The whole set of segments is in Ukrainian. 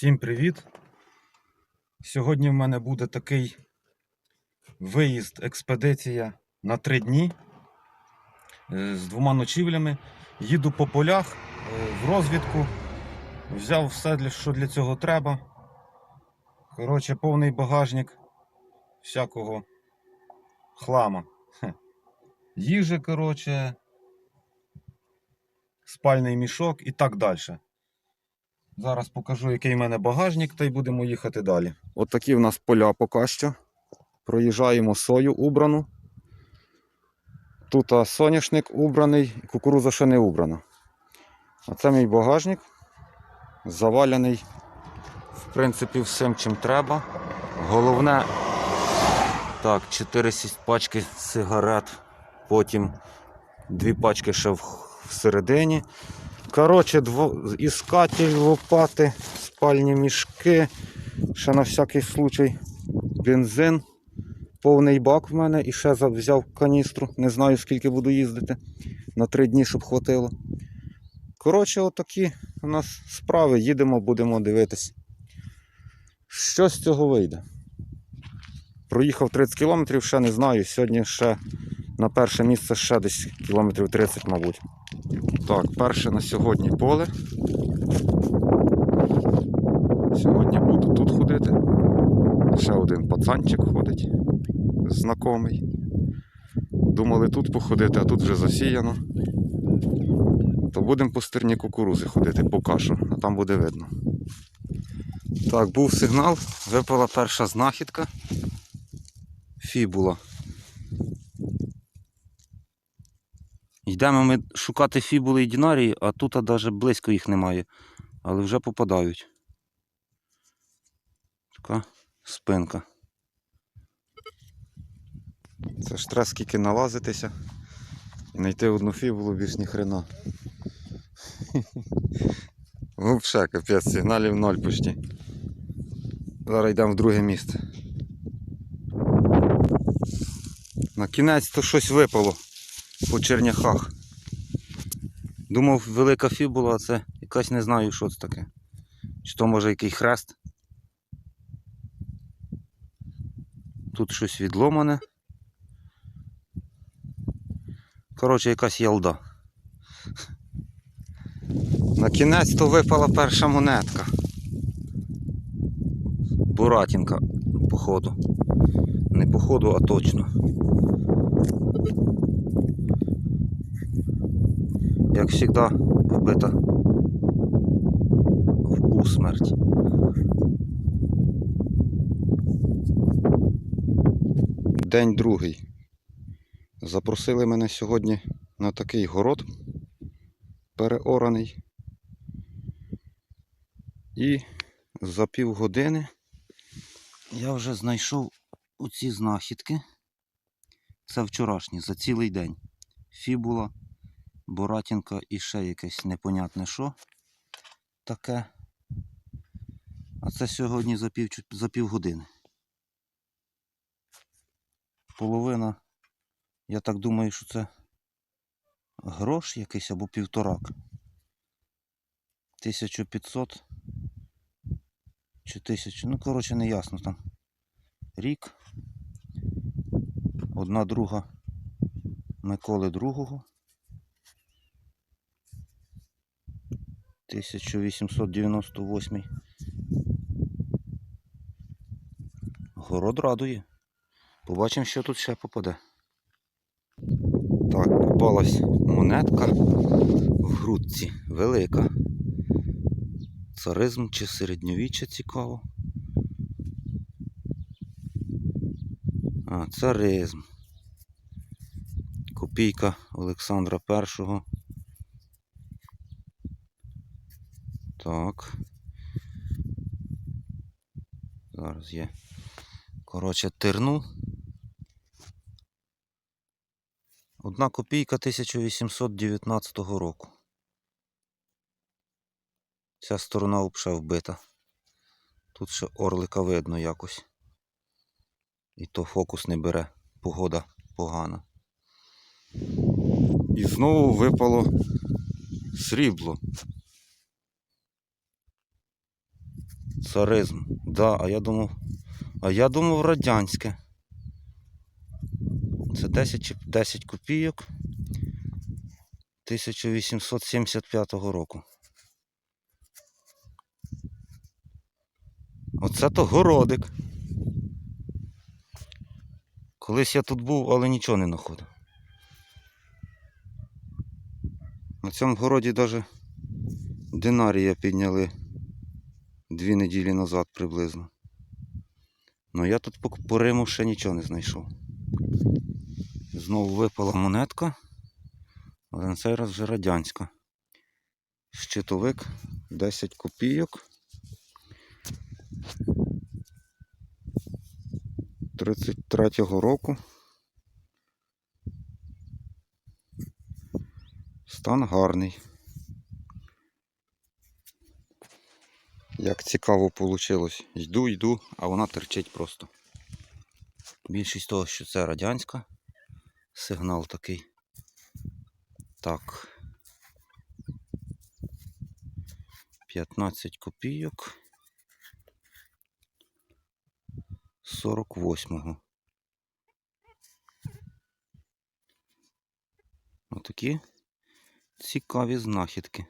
Всім привіт! Сьогодні в мене буде такий виїзд, експедиція на три дні е, з двома ночівлями. Їду по полях е, в розвідку. Взяв все, що для цього треба. Коротше, повний багажник всякого хлама. Їжі, коротше, спальний мішок і так далі. Зараз покажу, який в мене багажник, та й будемо їхати далі. От такі в нас поля поки що. Проїжджаємо сою убрану. Тут соняшник убраний, кукуруза ще не убрана. А це мій багажник. Заваляний, в принципі, всім чим треба. Головне, так, 4 пачки сигарет, потім дві пачки ще всередині. Коротше, іскатель, лопати, спальні мішки, ще на всякий случай бензин. Повний бак в мене і ще взяв каністру. Не знаю скільки буду їздити. На три дні, щоб хватило. Коротше, отакі у нас справи. Їдемо, будемо дивитись. Що з цього вийде? Проїхав 30 кілометрів, ще не знаю. Сьогодні ще на перше місце ще десь кілометрів 30, мабуть. Так, перше на сьогодні поле. Сьогодні буду тут ходити. Ще один пацанчик ходить, знакомий. Думали тут походити, а тут вже засіяно. То будемо по стерні кукурузи ходити по кашу, а там буде видно. Так, був сигнал, випала перша знахідка. Фібула. Йдемо ми шукати фібули і дінарії, а тут навіть близько їх немає. Але вже попадають. Така спинка. Це ж треба скільки налазитися і знайти одну фібулу більш ні хрена. Взагалі, капець, сигналів ноль почти. Зараз йдемо в друге місце. На кінець то щось випало по черняхах. Думав, велика фібула, а це якась не знаю, що це таке. Чи то може який хрест. Тут щось відломане. Коротше, якась ялда. На кінець то випала перша монетка. Буратінка, походу. Не походу, а точно. Як завжди, вбита в усмерть. День другий. Запросили мене сьогодні на такий город переораний. І за півгодини я вже знайшов оці знахідки. Це вчорашні, за цілий день. Фібула. Боратінка і ще якесь непонятне що таке. А це сьогодні за пів, за півгодини. Половина, я так думаю, що це грош якийсь або півторак. 1500 чи 1000, ну коротше не ясно там. Рік. Одна друга Миколи другого. 1898. Город радує. Побачимо, що тут ще попаде. Так, попалась монетка в грудці велика. Царизм чи середньовіччя цікаво. А, царизм. Копійка Олександра І. Так. Зараз є. Коротше, терну. Одна копійка 1819 року. Ця сторона взагалі вбита. Тут ще орлика видно якось. І то фокус не бере. Погода погана. І знову випало срібло. Царизм. Да, а я думав. А я думав радянське. Це 10, чи- 10 копійок 1875 року. Оце то городик. Колись я тут був, але нічого не знаходив. На цьому городі навіть динарія підняли дві неділі назад приблизно. Ну я тут по, Риму ще нічого не знайшов. Знову випала монетка, але на цей раз вже радянська. Щитовик 10 копійок. 33-го року. Стан гарний. Як цікаво вийшло. Йду, йду, а вона терчить просто. Більшість того, що це радянська. Сигнал такий. Так. 15 копійок. 48-го. Отакі цікаві знахідки.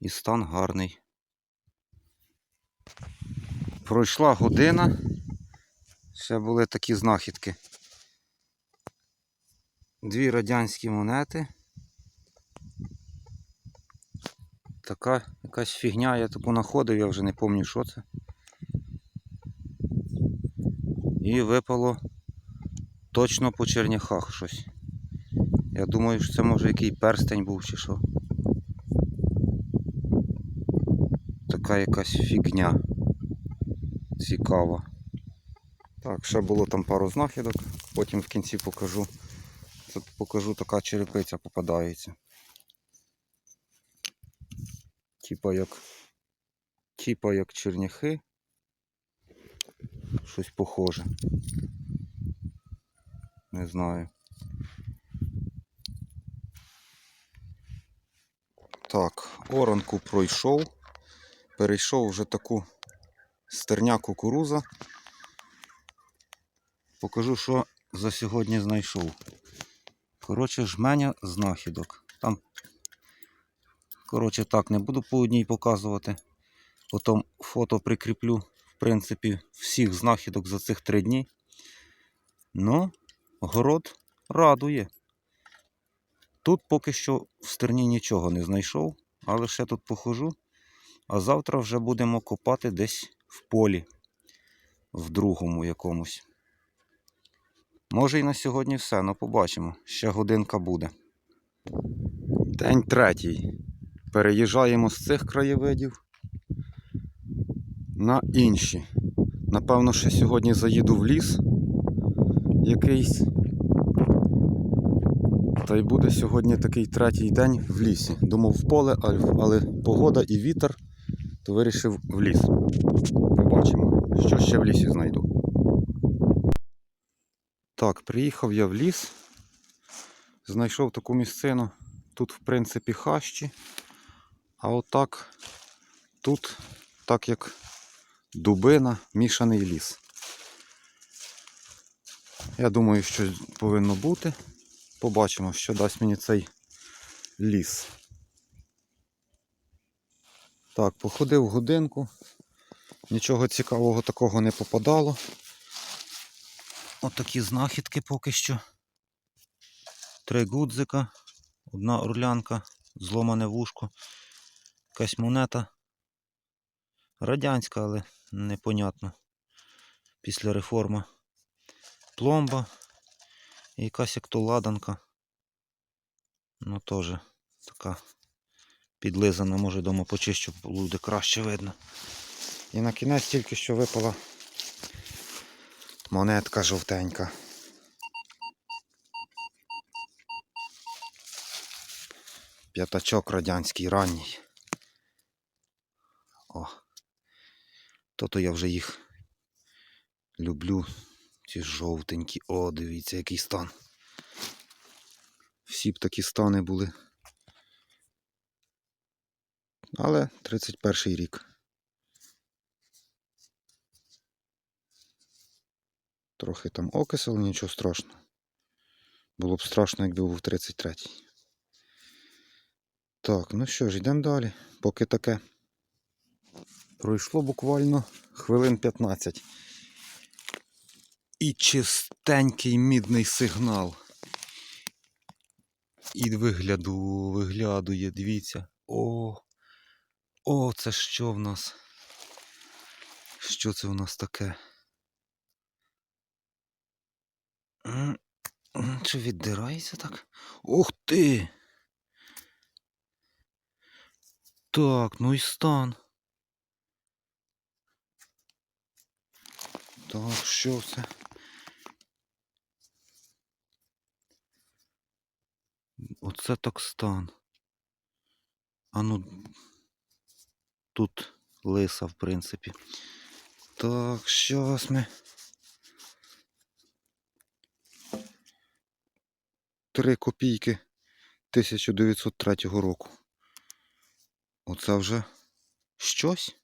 І стан гарний. Пройшла година. Ще були такі знахідки. Дві радянські монети. Така якась фігня, я таку знаходив, я вже не пам'ятаю, що це. І випало точно по черняхах щось. Я думаю, що це може який перстень був чи що. Така якась фігня. Цікава. Так, ще було там пару знахідок, потім в кінці покажу. Це покажу така черепиця попадається. Типа як. Типа як черняхи. Щось похоже. Не знаю. Так, оранку пройшов. Перейшов вже таку стерня кукуруза. Покажу, що за сьогодні знайшов. Коротше, жменя знахідок. Там, коротше, так, не буду по одній показувати. Потім фото прикріплю, в принципі, всіх знахідок за цих три дні. Ну, город радує. Тут поки що в стерні нічого не знайшов, але ще тут похожу. А завтра вже будемо копати десь в полі, в другому якомусь. Може і на сьогодні все, ну побачимо. Ще годинка буде. День третій. Переїжджаємо з цих краєвидів на інші. Напевно, ще сьогодні заїду в ліс якийсь. Та й буде сьогодні такий третій день в лісі. Думав в поле, але погода і вітер, то вирішив в ліс. Побачимо, що ще в лісі знайду. Так, приїхав я в ліс. Знайшов таку місцину. Тут, в принципі, хащі. А отак тут, так як дубина, мішаний ліс. Я думаю, що повинно бути. Побачимо, що дасть мені цей ліс. Так, походив годинку. Нічого цікавого такого не попадало. Отакі знахідки поки що. Три гудзика, одна орлянка, зломане вушко, якась монета. Радянська, але непонятно. Після реформи. Пломба. І якась як то ладанка. Ну теж така підлизана, може дома почищу, буде краще видно. І на кінець тільки що випала монетка жовтенька. П'ятачок радянський ранній. О. То-то я вже їх люблю. Ці жовтенькі. О, дивіться, який стан. Всі б такі стани були але 31 рік. Трохи там окисел, нічого страшного. Було б страшно, якби був 33-й. Так, ну що ж, йдемо далі, поки таке. Пройшло буквально хвилин 15. І чистенький мідний сигнал. І вигляду, виглядує, дивіться. О! О, це що в нас? Що це у нас таке? Чи віддирається так? Ух ти! Так, ну і стан. Так, що це? Оце так стан. А ну. Тут лиса, в принципі. Так, щас ми. Три копійки 1903 року. Оце вже щось.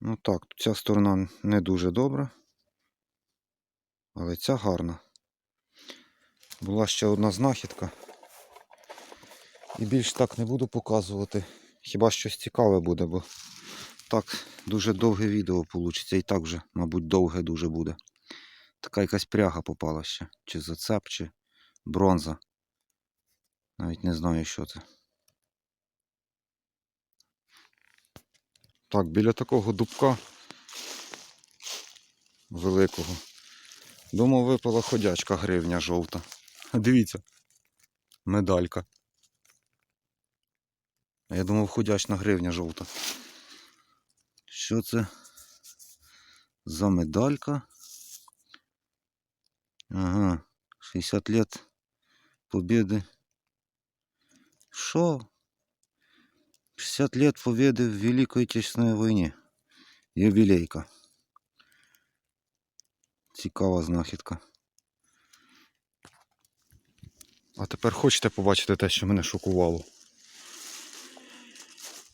Ну так, ця сторона не дуже добра. Але ця гарна. Була ще одна знахідка. І більш так не буду показувати. Хіба щось цікаве буде, бо так дуже довге відео вийде. І так вже, мабуть, довге дуже буде. Така якась пряга попала ще. Чи зацеп, чи бронза. Навіть не знаю, що це. Так, біля такого дубка великого. Думав, випала ходячка гривня жовта. Дивіться. Медалька. Я думав, ходячна гривня жовта. Що це за медалька? Ага, 60 лет победы. Шо? 60 лет победы в Великой Отечественной войне. Юбилейка. Цікава знахідка. А тепер хочете побачити те, що мене шокувало.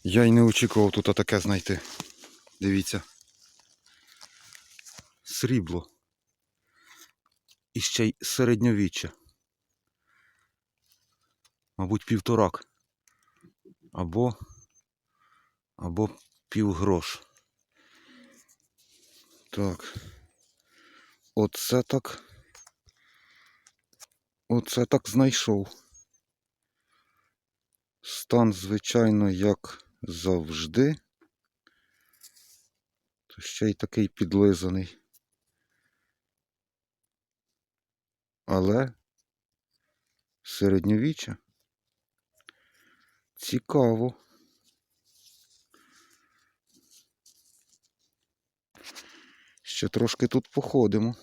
Я й не очікував тут таке знайти. Дивіться. Срібло. І ще й середньовіччя. Мабуть, півторак. Або. Або півгрош. Так. Оце так. Оце так знайшов. Стан, звичайно, як завжди. То ще й такий підлизаний. Але середньовіччя. Цікаво. Ще трошки тут походимо.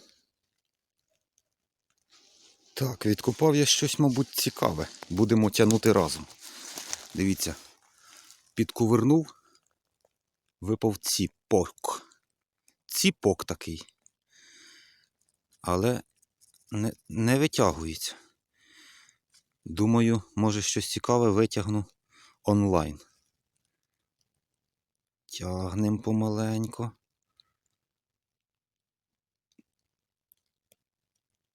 Так, відкопав я щось, мабуть, цікаве. Будемо тягнути разом. Дивіться, підкувернув, випав ціпок. Ціпок такий. Але не, не витягується. Думаю, може щось цікаве витягну онлайн. Тягнем помаленько.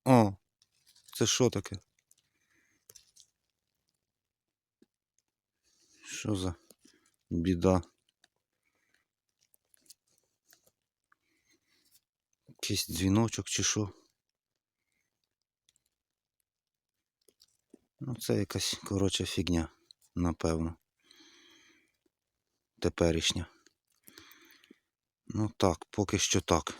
О, це що таке? Що за біда? Якийсь дзвіночок чи що? Ну, це якась, коротше, фігня, напевно. Теперішня. Ну так, поки що так.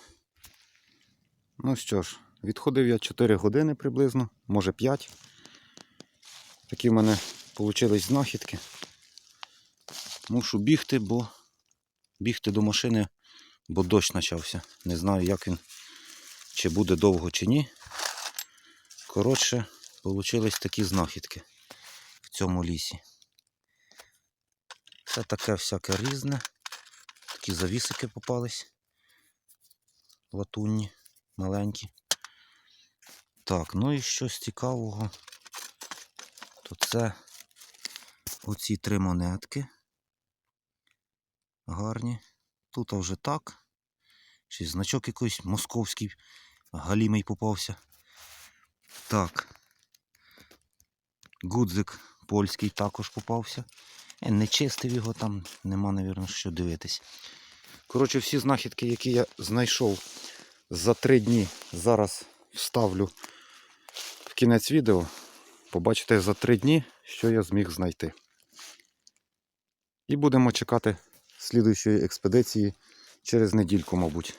Ну що ж, відходив я 4 години приблизно, може 5. Такі в мене вийшли знахідки. Мушу бігти, бо бігти до машини, бо дощ почався. Не знаю, як він, чи буде довго, чи ні. Коротше, Получились такі знахідки в цьому лісі. Це таке всяке різне. Такі завісики попались. Латунні, маленькі. Так, ну і щось цікавого. То це оці три монетки. Гарні. Тут вже так. Ще значок якийсь московський, галімий попався. Так. Гудзик польський також попався. Я не чистив його там, нема, навірно, що дивитись. Коротше, всі знахідки, які я знайшов за три дні, зараз вставлю кінець відео. Побачите за три дні, що я зміг знайти. І будемо чекати слідуючої експедиції через недільку, мабуть.